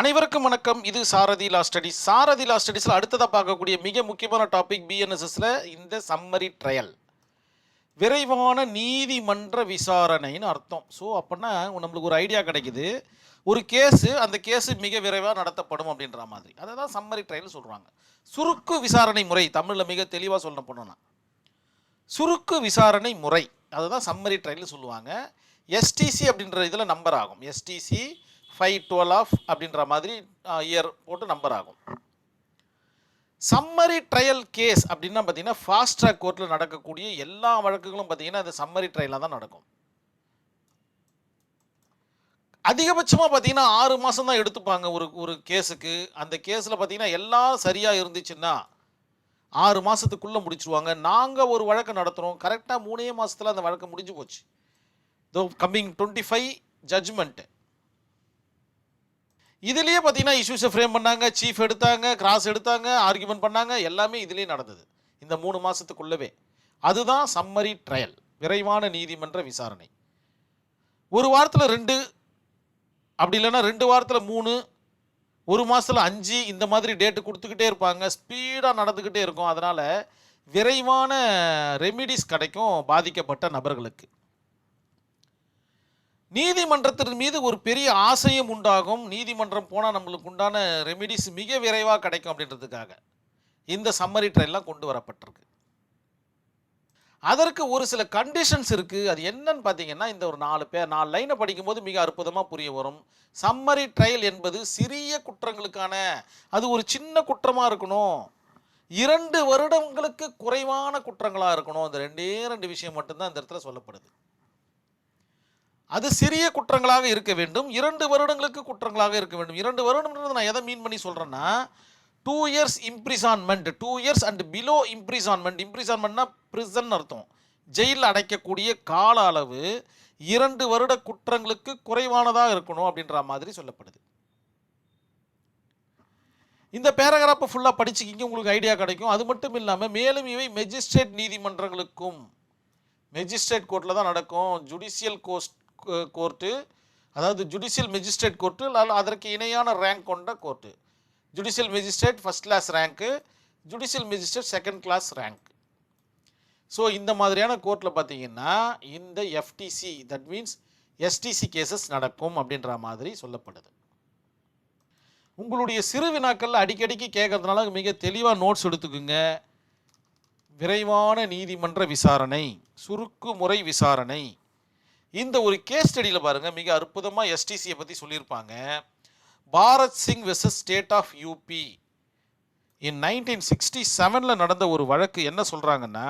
அனைவருக்கும் வணக்கம். இது சாரதி லா ஸ்டடிஸ் சாரதி லா ஸ்டடிஸில் அடுத்ததாக பார்க்கக்கூடிய மிக முக்கியமான டாபிக் பிஎன்எஸ்எஸில் இந்த சம்மரி ட்ரையல் விரைவான நீதிமன்ற விசாரணைன்னு அர்த்தம். ஸோ அப்படின்னா நம்மளுக்கு ஒரு ஐடியா கிடைக்குது. ஒரு கேஸு அந்த கேஸு மிக விரைவாக நடத்தப்படும் அப்படின்ற மாதிரி. அதை தான் சம்மரி ட்ரையல் சொல்கிறாங்க சுருக்கு விசாரணை முறை தமிழில் மிக தெளிவாக சொல்ல போனோம்னா சுருக்கு விசாரணை முறை. அதுதான் சம்மரி ட்ரையல் சொல்லுவாங்க. எஸ்டிசி அப்படின்ற இதில் நம்பர் ஆகும். எஸ்டிசி ஃபைவ் டுவெல் ஆஃப் அப்படின்ற மாதிரி இயர் போட்டு நம்பர் ஆகும். சம்மரி ட்ரையல் கேஸ் அப்படின்னா பார்த்தீங்கன்னா ஃபாஸ்ட் ட்ராக் கோர்ட்டில் நடக்கக்கூடிய எல்லா வழக்குகளும் பார்த்தீங்கன்னா அது சம்மரி ட்ரையலாக தான் நடக்கும். அதிகபட்சமாக பார்த்தீங்கன்னா ஆறு மாதம் தான் எடுத்துப்பாங்க ஒரு ஒரு கேஸுக்கு. அந்த கேஸில் பார்த்தீங்கன்னா எல்லாம் சரியாக இருந்துச்சுன்னா ஆறு மாதத்துக்குள்ளே முடிச்சுருவாங்க. நாங்கள் ஒரு வழக்கு நடத்துகிறோம் கரெக்டாக மூணே மாதத்தில் அந்த வழக்கு முடிஞ்சு போச்சு. தோ கம்மிங் டுவெண்ட்டி ஃபைவ் ஜட்ஜ்மெண்ட்டு இதுலேயே பார்த்தீங்கன்னா இஷ்யூஸை ஃப்ரேம் பண்ணாங்க சீஃப் எடுத்தாங்க கிராஸ் எடுத்தாங்க ஆர்கியூமெண்ட் பண்ணாங்க எல்லாமே இதுலேயே நடந்தது. இந்த மூணு மாதத்துக்குள்ளவே அதுதான் சம்மரி ட்ரையல் விரைவான நீதிமன்ற விசாரணை. ஒரு வாரத்தில் ரெண்டு அப்படி இல்லைன்னா ரெண்டு வாரத்தில் மூணு ஒரு மாதத்தில் அஞ்சு இந்த மாதிரி டேட்டு கொடுத்துக்கிட்டே இருப்பாங்க ஸ்பீடாக நடந்துக்கிட்டே இருக்கும். அதனால் விரைவான ரெமிடிஸ் கிடைக்கும் பாதிக்கப்பட்ட நபர்களுக்கு. நீதிமன்றத்தின் மீது ஒரு பெரிய ஆசையும் உண்டாகும். நீதிமன்றம் போனால் நம்மளுக்கு உண்டான ரெமிடிஸ் மிக விரைவாக கிடைக்கும் அப்படின்றதுக்காக. இந்த சம்மரி ட்ரையல்லாம் கொண்டு வரப்பட்டிருக்கு. அதற்கு ஒரு சில கண்டிஷன்ஸ் இருக்குது அது என்னன்னு பார்த்தீங்கன்னா இந்த ஒரு நாலு பேர் நாலு லைனை படிக்கும்போது மிக அற்புதமாக புரிய வரும். சம்மரி ட்ரையல் என்பது சிறிய குற்றங்களுக்கான அது ஒரு சின்ன குற்றமாக இருக்கணும். இரண்டு வருடங்களுக்கு குறைவான குற்றங்களாக இருக்கணும். அந்த ரெண்டே ரெண்டு விஷயம் மட்டும்தான் இந்த இடத்துல சொல்லப்படுது. அது சிறிய குற்றங்களாக இருக்க வேண்டும். இரண்டு வருடங்களுக்கு குற்றங்களாக இருக்க வேண்டும். இரண்டு வருடம்ன்றது நான் எதை மீன் பண்ணி சொல்கிறேன்னா two years imprisonment two years and below imprisonment இம்ப்ரிசான்மெண்ட்னா prison அர்த்தம். ஜெயிலில் அடைக்கக்கூடிய கால அளவு இரண்டு வருட குற்றங்களுக்கு குறைவானதாக இருக்கணும் அப்படின்ற மாதிரி சொல்லப்படுது. இந்த பேராகிராஃபை ஃபுல்லாக படிச்சுக்கிங்க உங்களுக்கு ஐடியா கிடைக்கும். அது மட்டும் இல்லாமல் மேலும் இவை மெஜிஸ்ட்ரேட் நீதிமன்றங்களுக்கும் மெஜிஸ்ட்ரேட் கோர்ட்டில் தான் நடக்கும். ஜுடிஷியல் கோஸ்ட் கோர்ட்டு அதாவது ஜுடிஷியல் மெஜிஸ்ட்ரேட் கோர்ட்டு அதற்கு இணையான ரேங்க் கொண்ட court judicial magistrate first class rank judicial magistrate second class rank so இந்த மாதிரியான கோர்ட்டில் பார்த்தீங்கன்னா இந்த FTC that means STC cases நடக்கும் அப்படின்ற மாதிரி சொல்லப்படுது. உங்களுடைய சிறு வினாக்கள் அடிக்கடிக்கு கேட்கறதுனால மிக தெளிவாக நோட்ஸ் எடுத்துக்குங்க. விரைவான நீதிமன்ற விசாரணை சுருக்கு முறை விசாரணை. இந்த ஒரு கேஸ் ஸ்டடியில் பாருங்கள் மிக அற்புதமாக எஸ்டிசியை பற்றி சொல்லியிருப்பாங்க. Bharat Singh versus State of UP in nineteen sixty செவனில் நடந்த ஒரு வழக்கு என்ன சொல்கிறாங்கன்னா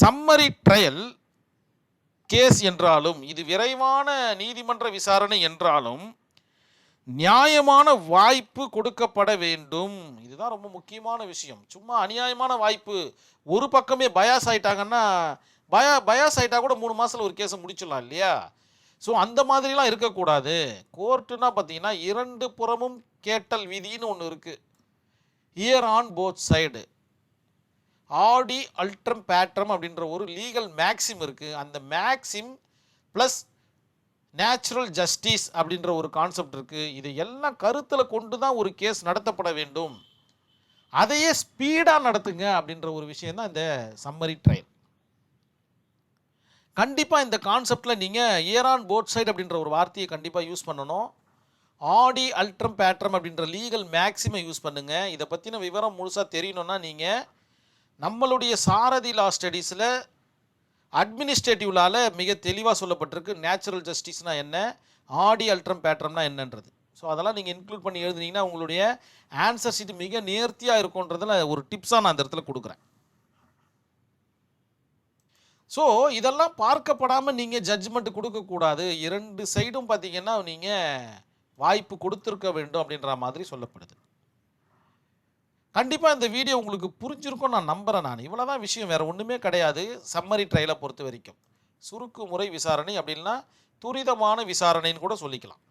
சம்மரி ட்ரையல் கேஸ் என்றாலும் இது விரைவான நீதிமன்ற விசாரணை என்றாலும் நியாயமான வாய்ப்பு கொடுக்கப்பட வேண்டும். இதுதான் ரொம்ப முக்கியமான விஷயம். சும்மா அநியாயமான வாய்ப்பு. ஒரு பக்கமே பயாஸ் ஆயிட்டாங்கன்னா பயா பயாஸ் ஆகிட்டா கூட மூணு மாதத்தில் ஒரு கேஸை முடிச்சிடலாம் இல்லையா? ஸோ அந்த மாதிரிலாம் இருக்கக்கூடாது. கோர்ட்டுனா பார்த்தீங்கன்னா இரண்டு புறமும் கேட்டல் விதின்னு ஒன்று இருக்குது இயர் ஆன் போத் சைடு ஆடி அல்ட்ரம் பேட்ரம் அப்படின்ற ஒரு லீகல் மேக்சிம் இருக்குது அந்த மேக்சிம் ப்ளஸ் நேச்சுரல் ஜஸ்டிஸ் அப்படின்ற ஒரு கான்செப்ட் இருக்குது இது எல்லாம் கருத்தில் கொண்டு தான் ஒரு கேஸ் நடத்தப்பட வேண்டும். அதையே ஸ்பீடாக நடத்துங்க அப்படின்ற ஒரு விஷயம் தான் இந்த சம்மரி ட்ரையல் கண்டிப்பாக இந்த கான்செப்டில் நீங்கள் ஏரான் போட் சைடு அப்படின்ற ஒரு வார்த்தையை கண்டிப்பாக யூஸ் பண்ணணும். ஆடி அல்ட்ரம் பேட்ரம் அப்படின்ற லீகல் மேக்ஸிமை யூஸ் பண்ணுங்கள் இதை பற்றின விவரம் முழுசாக தெரியணும்னா நீங்கள் நம்மளுடைய சாரதி லா ஸ்டடீஸில் அட்மினிஸ்ட்ரேட்டிவ்லால் மிக தெளிவாக சொல்லப்பட்டிருக்கு. நேச்சுரல் ஜஸ்டிஸ்னால் என்ன? ஆடி அல்ட்ரம் பேட்ரம்னால் என்னன்றது. ஸோ அதெல்லாம் நீங்கள் இன்க்ளூட் பண்ணி எழுதுனீங்கன்னா உங்களுடைய ஆன்சர் ஷீட் மிக நேர்த்தியாக இருக்குன்றதில் ஒரு டிப்ஸாக நான் அந்த இடத்துல கொடுக்குறேன். ஸோ இதெல்லாம் பார்க்கப்படாமல் நீங்கள் ஜட்ஜ்மெண்ட் கொடுக்கக்கூடாது இரண்டு சைடும் பார்த்தீங்கன்னா நீங்கள் வாய்ப்பு கொடுத்துருக்க வேண்டும் அப்படின்ற மாதிரி சொல்லப்படுது. கண்டிப்பாக இந்த வீடியோ உங்களுக்கு புரிஞ்சிருக்கும் நான் நம்புகிறேன் நான். இவ்வளோ தான் விஷயம் வேறு ஒன்றுமே கிடையாது. சம்மரி ட்ரையலை பொறுத்த வரைக்கும். சுருக்கு முறை விசாரணை அப்படின்னா துரிதமான விசாரணைன்னு கூட சொல்லிக்கலாம்.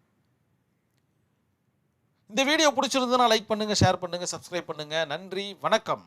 இந்த வீடியோ பிடிச்சிருந்ததுன்னா லைக் பண்ணுங்கள் ஷேர் பண்ணுங்கள் சப்ஸ்கிரைப் பண்ணுங்கள் நன்றி வணக்கம்.